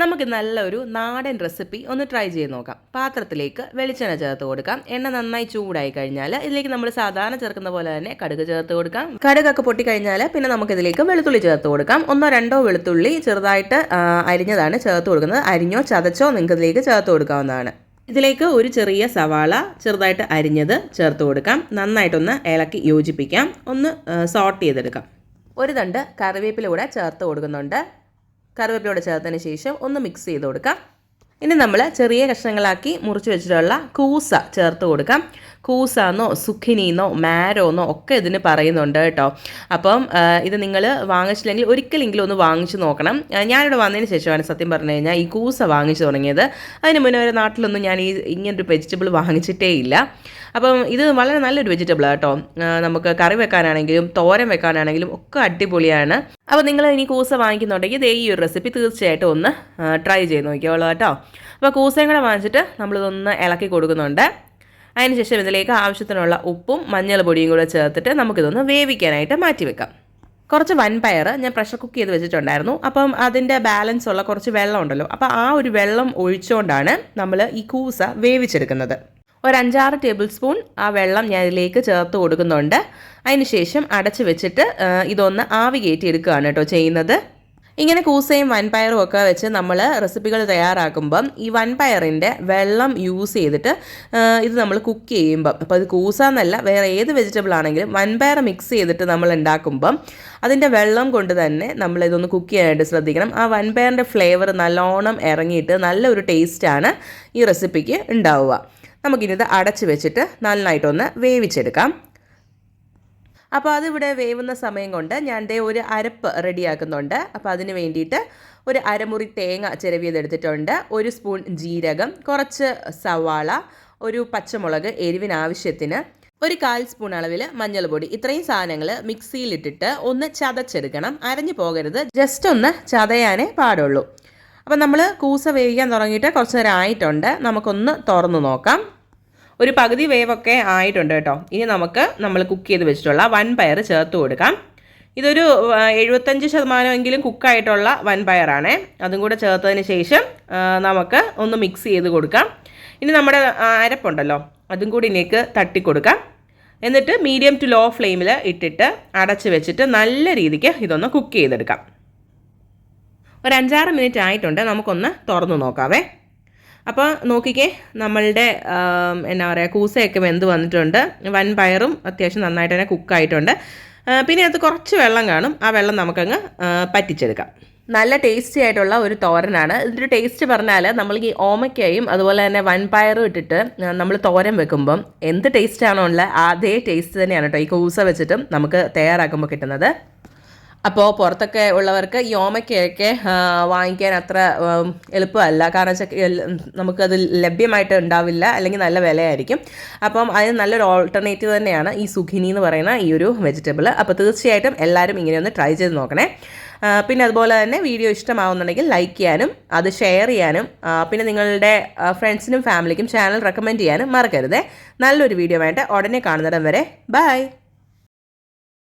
നമുക്ക് നല്ലൊരു നാടൻ റെസിപ്പി ഒന്ന് ട്രൈ ചെയ്ത് നോക്കാം. പാത്രത്തിലേക്ക് വെളിച്ചെണ്ണ ചേർത്ത് കൊടുക്കാം. എണ്ണ നന്നായി ചൂടായി കഴിഞ്ഞാൽ ഇതിലേക്ക് നമ്മൾ സാധാരണ ചേർക്കുന്ന പോലെ തന്നെ കടുക് ചേർത്ത് കൊടുക്കാം. കടുകൊക്കെ പൊട്ടിക്കഴിഞ്ഞാൽ പിന്നെ നമുക്ക് ഇതിലേക്ക് വെളുത്തുള്ളി ചേർത്ത് കൊടുക്കാം. ഒന്നോ രണ്ടോ വെളുത്തുള്ളി ചെറുതായിട്ട് അരിഞ്ഞതാണ് ചേർത്ത് കൊടുക്കുന്നത്. അരിഞ്ഞോ ചതച്ചോ നിങ്ങൾക്ക് ഇതിലേക്ക് ചേർത്ത് കൊടുക്കാവുന്നതാണ്. ഇതിലേക്ക് ഒരു ചെറിയ സവാള ചെറുതായിട്ട് അരിഞ്ഞത് ചേർത്ത് കൊടുക്കാം. നന്നായിട്ടൊന്ന് ഇളക്കി യോജിപ്പിക്കാം. ഒന്ന് സോട്ട് ചെയ്തെടുക്കാം. ഒരു തണ്ട് കറിവേപ്പില കൂടെ ചേർത്ത് കൊടുക്കുന്നുണ്ട്. കറിവേപ്പിലയോട് ചേർത്തതിന് ശേഷം ഒന്ന് മിക്സ് ചെയ്ത് കൊടുക്കാം. ഇനി നമ്മൾ ചെറിയ കഷ്ണങ്ങളാക്കി മുറിച്ച് വെച്ചിട്ടുള്ള കൂസ ചേർത്ത് കൊടുക്കാം. കൂസാന്നോ സുഖിനിന്നോ മാരോന്നോ ഒക്കെ ഇതിന് പറയുന്നുണ്ട് കേട്ടോ. അപ്പം ഇത് നിങ്ങൾ വാങ്ങിച്ചില്ലെങ്കിൽ ഒരിക്കലെങ്കിലും ഒന്ന് വാങ്ങിച്ചു നോക്കണം. ഞാനിവിടെ വന്നതിന് ശേഷമാണ് സത്യം പറഞ്ഞു കഴിഞ്ഞാൽ ഈ കൂസ വാങ്ങിച്ചു തുടങ്ങിയത്. അതിന് മുന്നേ ഒരു നാട്ടിലൊന്നും ഞാൻ ഈ ഇങ്ങനൊരു വെജിറ്റബിൾ വാങ്ങിച്ചിട്ടേ ഇല്ല. അപ്പം ഇത് വളരെ നല്ലൊരു വെജിറ്റബിളാണ് കേട്ടോ. നമുക്ക് കറി വെക്കാനാണെങ്കിലും തോരൻ വെക്കാനാണെങ്കിലും ഒക്കെ അടിപൊളിയാണ്. അപ്പോൾ നിങ്ങൾ ഇനി കൂസ വാങ്ങിക്കുന്നുണ്ടെങ്കിൽ ഇതേ ഈ ഒരു റെസിപ്പി തീർച്ചയായിട്ടും ഒന്ന് ട്രൈ ചെയ്ത് നോക്കിയോളൂ കേട്ടോ. അപ്പോൾ കൂസയും കൂടെ വാങ്ങിച്ചിട്ട് നമ്മളിതൊന്ന് ഇളക്കി കൊടുക്കുന്നുണ്ട്. അതിനുശേഷം ഇതിലേക്ക് ആവശ്യത്തിനുള്ള ഉപ്പും മഞ്ഞൾ പൊടിയും കൂടെ ചേർത്തിട്ട് നമുക്കിതൊന്ന് വേവിക്കാനായിട്ട് മാറ്റി വെക്കാം. കുറച്ച് വൻപയർ ഞാൻ പ്രഷർ കുക്ക് ചെയ്ത് വെച്ചിട്ടുണ്ടായിരുന്നു. അപ്പം അതിന്റെ ബാലൻസ് ഉള്ള കുറച്ച് വെള്ളം ഉണ്ടല്ലോ. അപ്പോൾ ആ ഒരു വെള്ളം ഒഴിച്ചുകൊണ്ടാണ് നമ്മൾ ഈ കൂസ വേവിച്ചെടുക്കുന്നത്. ഒരു അഞ്ചാറ് ടേബിൾ സ്പൂൺ ആ വെള്ളം ഞാൻ ഇതിലേക്ക് ചേർത്ത് കൊടുക്കുന്നുണ്ട്. അതിനുശേഷം അടച്ച് വെച്ചിട്ട് ഇതൊന്ന് ആവി കയറ്റി എടുക്കുകയാണ് കേട്ടോ ചെയ്യുന്നത്. ഇങ്ങനെ കൂസയും വൻപയറും ഒക്കെ വെച്ച് നമ്മൾ റെസിപ്പികൾ തയ്യാറാക്കുമ്പം ഈ വൻപയറിന്റെ വെള്ളം യൂസ് ചെയ്തിട്ട് ഇത് നമ്മൾ കുക്ക് ചെയ്യുമ്പം അപ്പോൾ അത് കൂസ എന്നല്ല വേറെ ഏത് വെജിറ്റബിൾ ആണെങ്കിലും വൻപയർ മിക്സ് ചെയ്തിട്ട് നമ്മൾ ഉണ്ടാക്കുമ്പം അതിന്റെ വെള്ളം കൊണ്ട് തന്നെ നമ്മൾ ഇതൊന്ന് കുക്ക് ചെയ്യാനായിട്ട് ശ്രദ്ധിക്കണം. ആ വൻപയറിന്റെ ഫ്ലേവർ നല്ലോണം ഇറങ്ങിയിട്ട് നല്ലൊരു ടേസ്റ്റാണ് ഈ റെസിപ്പിക്ക് ഉണ്ടാവുക. നമുക്കിനി ഇത് അടച്ച് വെച്ചിട്ട് നന്നായിട്ടൊന്ന് വേവിച്ചെടുക്കാം. അപ്പോൾ അതിവിടെ വേവുന്ന സമയം കൊണ്ട് ഞാൻ ദേ ഒരു അരപ്പ് റെഡിയാക്കുന്നുണ്ട്. അപ്പോൾ അതിന് വേണ്ടിയിട്ട് ഒരു അരമുറി തേങ്ങ ചിരവിയതെടുത്തിട്ടുണ്ട്. ഒരു സ്പൂൺ ജീരകം കുറച്ച് സവാള ഒരു പച്ചമുളക് എരിവിന് ആവശ്യത്തിന് ഒരു കാൽ സ്പൂൺ അളവിൽ മഞ്ഞൾപ്പൊടി ഇത്രയും സാധനങ്ങൾ മിക്സിയിലിട്ടിട്ട് ഒന്ന് ചതച്ചെടുക്കണം. അരഞ്ഞു പോകരുത്. ജസ്റ്റ് ഒന്ന് ചതയാനേ പാടുള്ളൂ. അപ്പം നമ്മൾ കൂസ വേവിക്കാൻ തുടങ്ങിയിട്ട് കുറച്ച് നേരം ആയിട്ടുണ്ട്. നമുക്കൊന്ന് തുറന്ന് നോക്കാം. ഒരു പകുതി വേവൊക്കെ ആയിട്ടുണ്ട് കേട്ടോ. ഇനി നമുക്ക് നമ്മൾ കുക്ക് ചെയ്ത് വെച്ചിട്ടുള്ള വൻപയർ ചേർത്ത് കൊടുക്കാം. ഇതൊരു എഴുപത്തഞ്ച് ശതമാനമെങ്കിലും കുക്കായിട്ടുള്ള വൻപയറാണേ അതും കൂടെ ചേർത്തതിന് ശേഷം നമുക്ക് ഒന്ന് മിക്സ് ചെയ്ത് കൊടുക്കാം. ഇനി നമ്മുടെ അരപ്പുണ്ടല്ലോ. അതും കൂടി ഇതിലേക്ക് തട്ടിക്കൊടുക്കാം എന്നിട്ട് മീഡിയം ടു ലോ ഫ്ലെയിമിൽ ഇട്ടിട്ട് അടച്ച് വെച്ചിട്ട് നല്ല രീതിക്ക് ഇതൊന്ന് കുക്ക് ചെയ്തെടുക്കാം. ഒരു അഞ്ചാറ് മിനിറ്റ് ആയിട്ടുണ്ട്. നമുക്കൊന്ന് തുറന്നു നോക്കാവേ. അപ്പോൾ നോക്കിക്കേ നമ്മളുടെ എന്നാ പറയുക കൂസയൊക്കെ വെന്ത് വന്നിട്ടുണ്ട്. വൻ പയറും അത്യാവശ്യം നന്നായിട്ട് തന്നെ കുക്കായിട്ടുണ്ട്. പിന്നെ അത് കുറച്ച് വെള്ളം കാണും. ആ വെള്ളം നമുക്കങ്ങ് പറ്റിച്ചെടുക്കാം. നല്ല ടേസ്റ്റി ആയിട്ടുള്ള ഒരു തോരനാണ്. ഇതിന്റെ ടേസ്റ്റ് പറഞ്ഞാൽ നമ്മൾ ഈ ഓമയ്ക്കയും അതുപോലെ തന്നെ വൻപയറും ഇട്ടിട്ട് നമ്മൾ തോരൻ വെക്കുമ്പം എന്ത് ടേസ്റ്റാണോ ഉള്ളത് അതേ ടേസ്റ്റ് തന്നെയാണ് കേട്ടോ ഈ കൂസ വെച്ചിട്ടും നമുക്ക് തയ്യാറാക്കുമ്പോൾ കിട്ടുന്നത്. അപ്പോൾ പുറത്തൊക്കെ ഉള്ളവർക്ക് ഈ ഓമയ്ക്കയൊക്കെ ആ, വാങ്ങിക്കാൻ അത്ര എളുപ്പമല്ല. കാരണം വെച്ചാൽ നമുക്കത് ലഭ്യമായിട്ട് ഉണ്ടാവില്ല. അല്ലെങ്കിൽ നല്ല വിലയായിരിക്കും. അപ്പം അതിന് നല്ലൊരു ഓൾട്ടർനേറ്റീവ് തന്നെയാണ് ഈ സുഖിനി എന്ന് പറയുന്ന ഈ ഒരു വെജിറ്റബിൾ അപ്പോൾ തീർച്ചയായിട്ടും എല്ലാവരും ഇങ്ങനെ ഒന്ന് ട്രൈ ചെയ്ത് നോക്കണേ. പിന്നെ അതുപോലെ തന്നെ വീഡിയോ ഇഷ്ടമാവുന്നുണ്ടെങ്കിൽ ലൈക്ക് ചെയ്യാനും അത് ഷെയർ ചെയ്യാനും പിന്നെ നിങ്ങളുടെ ഫ്രണ്ട്സിനും ഫാമിലിക്കും ചാനൽ റെക്കമെൻഡ് ചെയ്യാനും മറക്കരുത്. നല്ലൊരു വീഡിയോ ആയിട്ട് ഉടനെ കാണുന്നിടം വരെ. ബൈ